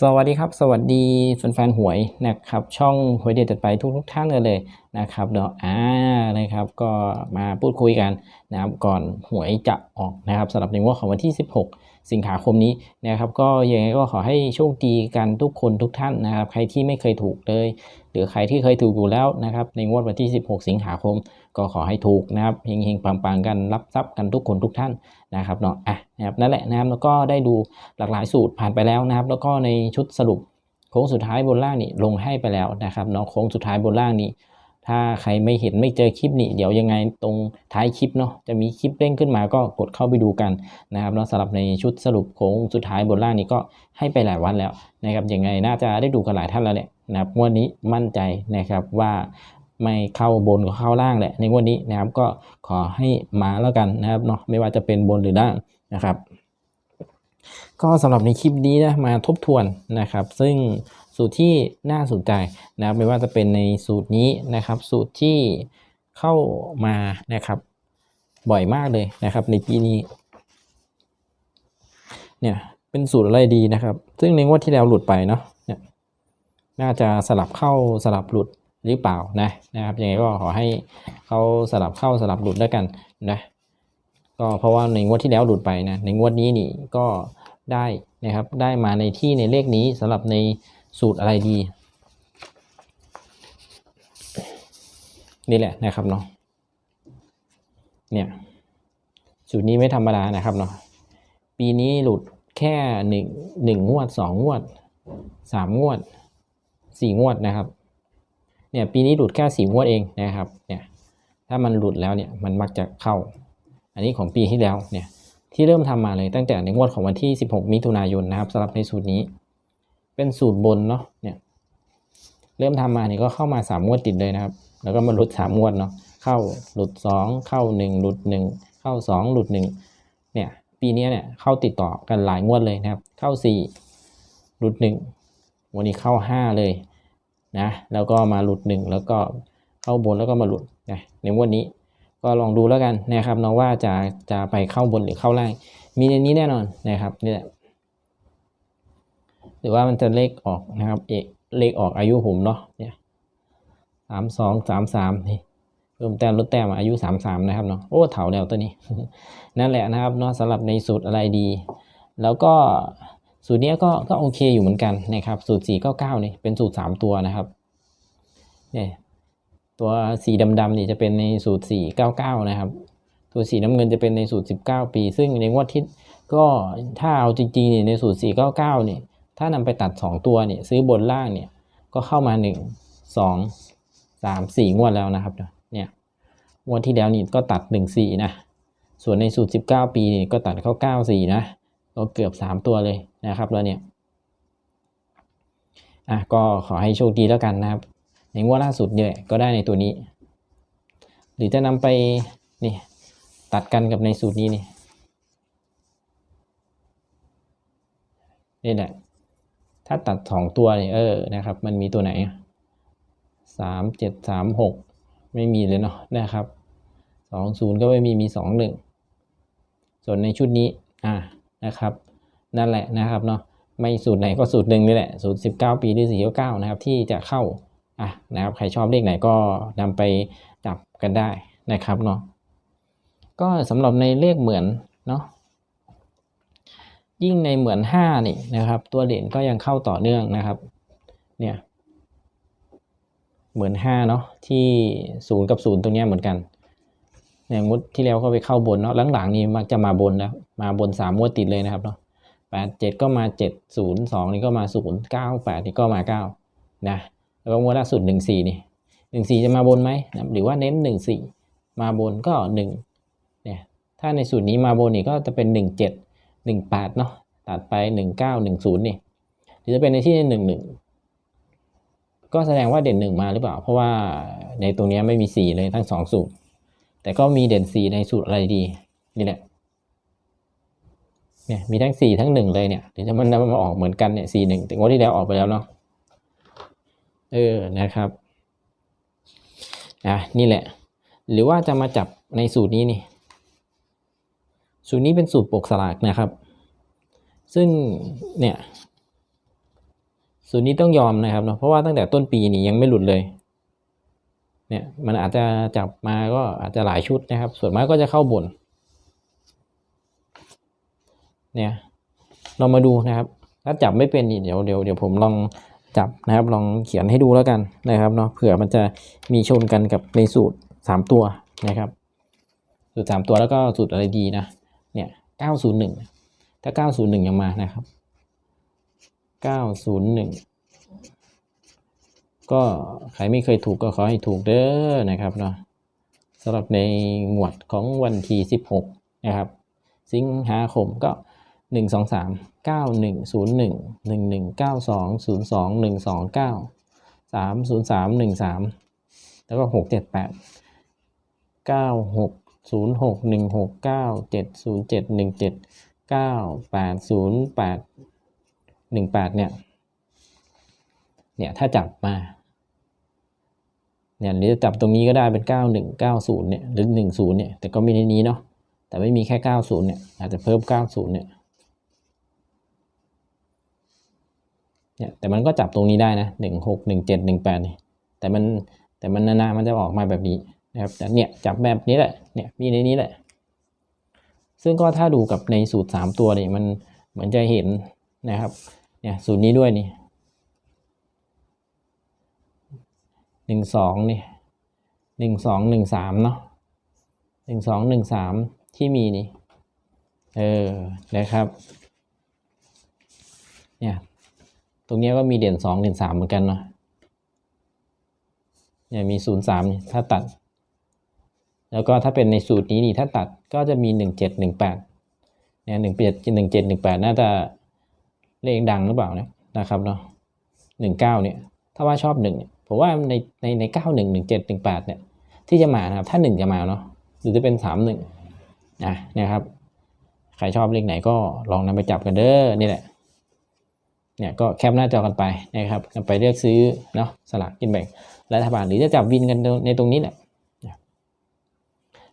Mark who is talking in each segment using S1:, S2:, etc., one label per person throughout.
S1: สวัสดีครับ สวัสดีแฟนๆหวยนะครับ ช่องหวยเด็ดจัดไปทุกทุกๆท่านเลยเลยนะครับเนาะอ่านะครับ ก็มาพูดคุยกันนะครับก่อนหวยจะออกนะครับสำหรับในงวดของวันที่ 16 สิงหาคมนี้นะครับ ก็ยังไงก็ขอให้โชคดีกันทุกคนทุกท่านนะครับ ใครที่ไม่เคยถูกเลย หรือใครที่เคยถูกอยู่แล้วนะครับ ในงวดวันที่ 16 สิงหาคม ก็ขอให้ถูกนะครับเฮงๆปังๆกันรับทรัพย์กันทุกคนทุกท่านนะครับเนาะอะนะครับนั่นแหละนะครับแล้วก็ได้ดูหลากหลายสูตรผ่านไปแล้วนะครับ แล้วก็ในชุดสรุปโค้งสุดท้ายบนล่างนี่ลงให้ไปแล้วนะครับเนาะโค้งสุดท้ายบนล่างนี่ ถ้าใครไม่เห็นไม่เจอคลิปนี่เดี๋ยวยังไงตรงท้ายคลิปเนาะจะมีคลิปเด้งขึ้นมาก็กดเข้าไปดูกันนะครับเนาะสำหรับในชุดสรุปโค้งสุดท้ายบนล่างนี่ก็ให้ไปหลายวันแล้วนะครับยังไงน่าจะได้ดูกันหลายท่านแล้วแหละนะครับงวันนี้มั่นใจนะครับว่าไม่เข้าบนก็เข้าล่างแหละในงวดนี้นะครับก็ขอให้มาแล้วกันนะครับเนาะไม่ว่าจะเป็นบนหรือล่างนะครับ ก็สำหรับในคลิปนี้นะมาทบทวนนะครับ ซึ่ง สูตรที่น่าสนใจนะครับไม่ว่าจะเป็นในสูตรนี้นะครับ สูตรที่เข้ามานะครับบ่อยมากเลยนะครับ ในปีนี้เนี่ยเป็นสูตรอะไรดีนะครับ ซึ่งในงวดที่แล้วหลุดไปเนาะเนี่ยน่าจะสลับเข้าสลับหลุดหรือเปล่านะนะครับยังไงก็ขอให้เขาสลับเข้าสลับหลุดแล้วกันนะก็เพราะว่าในงวดที่แล้วหลุดไปนะในงวดนี้นี่ก็ได้นะครับได้มาในที่ในเลขนี้สำหรับใน สูตรอะไรดี นี่แหละนะครับเนาะเนี่ยสูตรนี้ไม่ธรรมดานะครับเนาะปีนี้หลุดแค่หนึ่งหนึ่งงวดสองงวดสามงวดสี่งวดนะครับเนี่ยปีนี้หลุดแค่สี่งวดเองนะครับเนี่ยถ้ามันหลุดแล้วเนี่ยมันมักจะเข้า อันนี้ของปีที่แล้วเนี่ยที่เริ่มทำมาเลยตั้งแต่ในงวดของวันที่ 16 มิถุนายนนะครับสำหรับในสูตรนี้ เป็นสูตรบนเนาะเนี่ยเริ่มทำมาเนี่ยก็เข้ามาสามงวดติดเลยนะครับ แล้วก็มาหลุดสามงวดเนาะเข้าหลุดสองเข้าหนึ่งหลุดหนึ่งเข้าสองหลุดหนึ่งเนี่ยปีนี้เนี่ยเข้าติดต่อกันหลายงวดเลยนะครับ เข้าสี่หลุดหนึ่งวันนี้เข้าห้าเลยนะแล้วก็มาหลุดหนึ่งแล้วก็เข้าบนแล้วก็มาหลุดนะในงวดนี้ก็ลองดูแล้วกันนะครับน้องว่าจะจะไปเข้าบนหรือเข้าล่างมีในนี้แน่นอนนะครับนี่แหละ หรือว่ามันจะเลขออกนะครับเอเลขออกอายุผมเนาะเนี่ยสามสองสามสามนี่เพิ่มแต้มลดแต้มอายุสามสามนะครับเนาะโอ้เถาแล้วตัวนี้ นั่นแหละนะครับเนาะสำหรับในสูตรอะไรดี แล้วก็สูตรเนี้ยก็ก็โอเคอยู่เหมือนกันนะครับสูตรสี่เก้าเก้านี่เป็นสูตรสามตัวนะครับเนี่ยตัวสีดำๆนี่จะเป็นในสูตร 499 นะครับ ตัวสีน้ำเงินจะเป็นในสูตร 19 ปี ซึ่งในงวดที่ก็ถ้าเอาจริงๆนี่ยในสูตร 499นี่ ถ้านำไปตัด 2 ตัวเนี่ยซื้อบนล่างเนี่ยก็เข้ามา 1 2 3 4 งวดแล้วนะครับเนี่ยงวดที่แล้วนี่ก็ตัด 1 4 นะ ส่วนในสูตร 19 ปีนี่ก็ตัดเข้า 9 4 นะก็เกือบ 3 ตัวเลยนะครับแล้วเนี่ยอะก็ขอให้โชคดีแล้วกันนะครับในงวดล่าสุดเนี่ยก็ได้ในตัวนี้ หรือจะนำไปนี่ตัดกันกับในสูตรนี้นี่นี่แหละ ถ้าตัดสองตัวเนี่ยเออนะครับ มันมีตัวไหนสามเจ็ดสามหกไม่มีเลยเนาะนะครับสองศูนย์ก็ไม่มีมีสองหนึ่งส่วนในชุดนี้อ่านะครับ นั่นแหละนะครับเนาะไม่สูตรไหนก็สูตรหนึ่งนี่แหละสูตรสิบเก้าปีหรือสี่เก้านะครับ ที่จะเข้าอะนะครับใครชอบเลขไหนก็นำไปจับกันได้นะครับเนาะก็สำหรับในเลขเหมือนเนาะ ยิ่งในเหมือนห้านี่นะครับ ตัวเด่นก็ยังเข้าต่อเนื่องนะครับ เนี่ยเหมือนห้าเนาะที่ศูนย์กับศูนย์ตรงเนี้ยเหมือนกันเนี่ยงวดที่แล้วก็ไปเข้าบนเนาะหลังๆนี้มักจะมาบนนะมาบนสามงวดติดเลยนะครับเนาะแปดเจ็ดก็มาเจ็ดศูนย์สองนี่ก็มาศูนย์เก้าแปดนี่ก็มาเก้านะแล้วก็งวดล่าสุดหนึ่งสี่นี่หนึ่งสี่จะมาบนไหมนะหรือว่าเน้นหนึ่งสี่มาบนก็หนึ่งเนี่ยถ้าในสูตรนี้มาบนนี่ก็จะเป็นหนึ่งเจ็ด หนึ่งแปดเนาะตัดไปหนึ่งเก้าหนึ่งศูนย์นี่หรือจะเป็นในที่หนึ่งหนึ่งก็แสดงว่าเด่นหนึ่งมาหรือเปล่า เพราะว่าในตรงนี้ไม่มีสีเลยทั้งสองสูตร แต่ก็มีเด่นสีในสูตรอะไรดี นี่แหละเนี่ยมีทั้งสีทั้งหนึ่งเลยเนี่ยเดี๋ยวจะมันมาออกเหมือนกันเนี่ยสีหนึ่งแต่งวดที่แล้วออกไปแล้วเนาะเออนะครับอะนี่แหละ หรือว่าจะมาจับในสูตรนี้นี่ สูตรนี้เป็นสูตรปกสลากนะครับ ซึ่งเนี่ยสูตรนี้ต้องยอมนะครับเนาะเพราะว่าตั้งแต่ต้นปีนี่ยังไม่หลุดเลยเนี่ยมันอาจจะจับมาก็อาจจะหลายชุดนะครับ ส่วนมากก็จะเข้าบนเนี่ยเรามาดูนะครับ ถ้าจับไม่เป็นนี่เดี๋ยวเดี๋ยวเดี๋ยวผมลองจับนะครับ ลองเขียนให้ดูแล้วกันนะครับเนาะเผื่อมันจะมีชนกันกับในสูตรสามตัวนะครับ สูตรสามตัวแล้วก็สูตรอะไรดีนะ เนี่ยเก้าศูนย์หนึ่งถ้าเก้าศูนย์หนึ่งยังมานะครับเก้าศูนย์หนึ่งก็ใครไม่เคยถูกก็ขอให้ถูกเด้อนะครับเนาะสำหรับในหมวดของวันที่สิบหกนะครับ สิงหาคมก็หนึ่งสองสามเก้าหนึ่งศูนย์หนึ่งหนึ่งหนึ่งเก้าสองศูนย์สองหนึ่งสองเก้าสามศูนย์สามหนึ่งสามแล้วก็หกเจ็ด แปดเก้าหกศูนย์หกหนึ่งหกเก้าเจ็ดศูนย์เจ็ดหนึ่งเจ็ดเก้าแปดศูนย์แปดหนึ่งแปดเนี่ยเนี่ยถ้าจับมาเนี่ยหรือจะจับตรงนี้ก็ได้เป็นเก้าหนึ่งเก้าศูนย์เนี่ยหรือหนึ่งศูนย์เนี่ยแต่ก็มีในนี้เนาะแต่ไม่มีแค่เก้าศูนย์เนี่ยอาจจะเพิ่มเก้าศูนย์เนี่ยเนี่ยแต่มันก็จับตรงนี้ได้นะหนึ่งหกหนึ่งเจ็ดหนึ่งแปดนี่แต่มันแต่มันนานๆมันจะออกมาแบบนี้ นะครับแต่เนี่ยจับแบบนี้แหละเนี่ยมีในนี้แหละ ซึ่งก็ถ้าดูกับในสูตรสามตัวเนี่ยมันเหมือนจะเห็นนะครับเนี่ยสูตรนี้ด้วยนี่หนึ่งสองนี่หนึ่งสองหนึ่งสามเนาะหนึ่งสองหนึ่งสามที่มีนี่ เออ นะครับ เนี่ย ตรงนี้ก็มีเด่นสองเด่นสามเหมือนกันเนาะ เนี่ยมีศูนย์สามถ้าตัด แล้วก็ถ้าเป็นในสูตรนี้นี่ถ้าตัดก็จะมีหนึ่งเจ็ดหนึ่งแปดเนี่ยหนึ่งเจ็ดหนึ่งเจ็ดหนึ่งแปดน่าจะเลขดังหรือเปล่านะนะครับเนาะหนึ่งเก้าเนี่ยถ้าว่าชอบหนึ่งเนี่ยผมว่าในในในเก้าหนึ่งหนึ่งเจ็ดหนึ่งแปดเนี่ยที่จะมานะครับถ้าหนึ่งจะมาเนาะหรือจะเป็นสามหนึ่งนะนะครับใครชอบเลขไหนก็ลองนำไปจับกันเด้อนี่แหละเนี่ยก็แคปหน้าจอกันไปนะครับนำไปเลือกซื้อเนาะสลากกินแบ่งรัฐบาลหรือจะจับวินกันในตรงนี้แหละ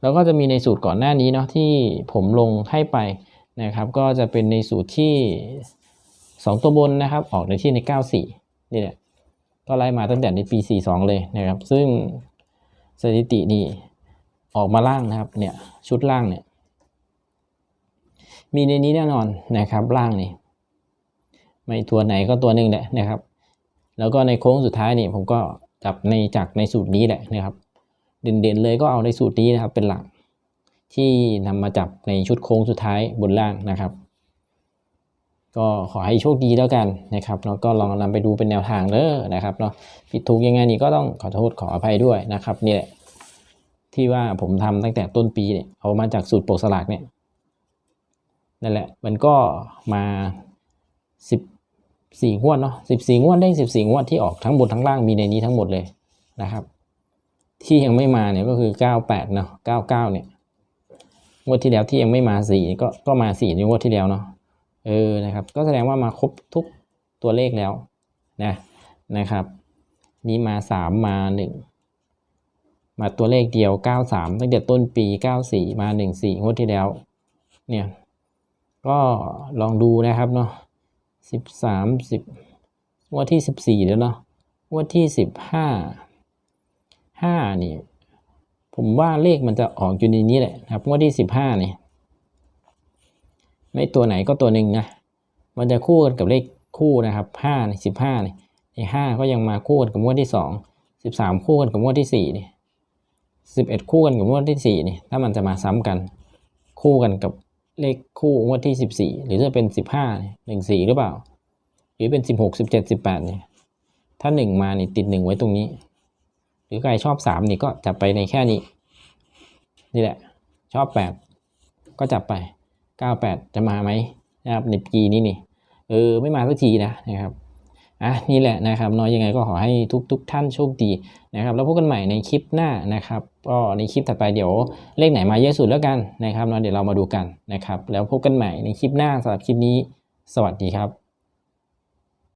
S1: แล้วก็จะมีในสูตรก่อนหน้านี้เนาะที่ผมลงให้ไปนะครับ ก็จะเป็นในสูตรที่สองตัวบนนะครับ ออกในที่ในเก้าสี่นี่แหละก็ไล่มาตั้งแต่ในปีสี่สองเลยนะครับ ซึ่งสถิตินี่ออกมาล่างนะครับเนี่ยชุดล่างเนี่ยมีในนี้แน่นอนนะครับล่างนี่ไม่ตัวไหนก็ตัวหนึ่งแหละนะครับ แล้วก็ในโค้งสุดท้ายนี่ผมก็จับในจากในสูตรนี้แหละนะครับ เด่นๆเลยก็เอาในสูตรนี้นะครับเป็นหลัก ที่นำมาจับในชุดโค้งสุดท้ายบนล่างนะครับ ก็ขอให้โชคดีแล้วกันนะครับแล้วก็ลองนำไปดูเป็นแนวทางเด้อนะครับเนาะผิดถูกยังไงนี่ก็ต้องขอโทษขออภัยด้วยนะครับนี่แหละที่ว่าผมทำตั้งแต่ต้นปีเนี่ยเอามาจากสูตรปกสลากเนี่ยนั่นแหละมันก็มาสิบสี่งวดเนาะสิบสี่งวดได้สิบสี่งวดที่ออกทั้งบนทั้งล่างมีในนี้ทั้งหมดเลยนะครับ ที่ยังไม่มาเนี่ยก็คือเก้าแปดเนาะเก้าเก้าเนี่ยงวดที่แล้วที่ยังไม่มาสี่ก็ก็มาสี่ในงวดที่แล้วเนาะเออนะครับ ก็แสดงว่ามาครบทุกตัวเลขแล้วนะนะครับ นี้มาสามมาหนึ่งมาตัวเลขเดียวเก้าสามตั้งแต่ต้นปีเก้าสี่มาหนึ่งสี่งวดที่แล้วเนี่ยก็ลองดูนะครับเนาะสิบสามสิบงวดที่สิบสี่แล้วเนาะงวดที่สิบ ห้านี่ ผมว่าเลขมันจะออกอยู่ในนี้แหละครับงวดที่สิบห้านี่ไม่ตัวไหนก็ตัวหนึ่งนะมันจะคู่กันกับเลขคู่นะครับห้าสิบห้านี่ไอ้ห้าก็ยังมาคู่กันกับงวดที่สองสิบสามคู่กันกับงวดที่สี่นี่สิบเอ็ดคู่กันกับงวดที่สี่นี่ถ้ามันจะมาซ้ำกัน คู่กันกับเลขคู่งวดที่สิบสี่หรือจะเป็นสิบห้าหนึ่งสี่หรือเปล่า หรือเป็นสิบหกสิบเจ็ดสิบแปดเนี่ยถ้าหนึ่งมานี่ติดหนึ่งไว้ตรงนี้ หรือใครชอบสามนี่ก็จับไปในแค่นี้ นี่แหละ ชอบแปดก็จับไปเก้าแปดจะมาไหมนะครับในปีนี้นี่เออไม่มาสักทีนะนะครับอะนี่แหละนะครับน้อยยังไงก็ขอให้ทุกทุกท่านโชคดีนะครับแล้วพบกันใหม่ในคลิปหน้านะครับก็ในคลิปถัดไปเดี๋ยวเลขไหนมาเยอะสุดแล้วกันนะครับเนาะเดี๋ยวเรามาดูกันนะครับแล้วพบกันใหม่ในคลิปหน้าสำหรับคลิปนี้ สวัสดีครับ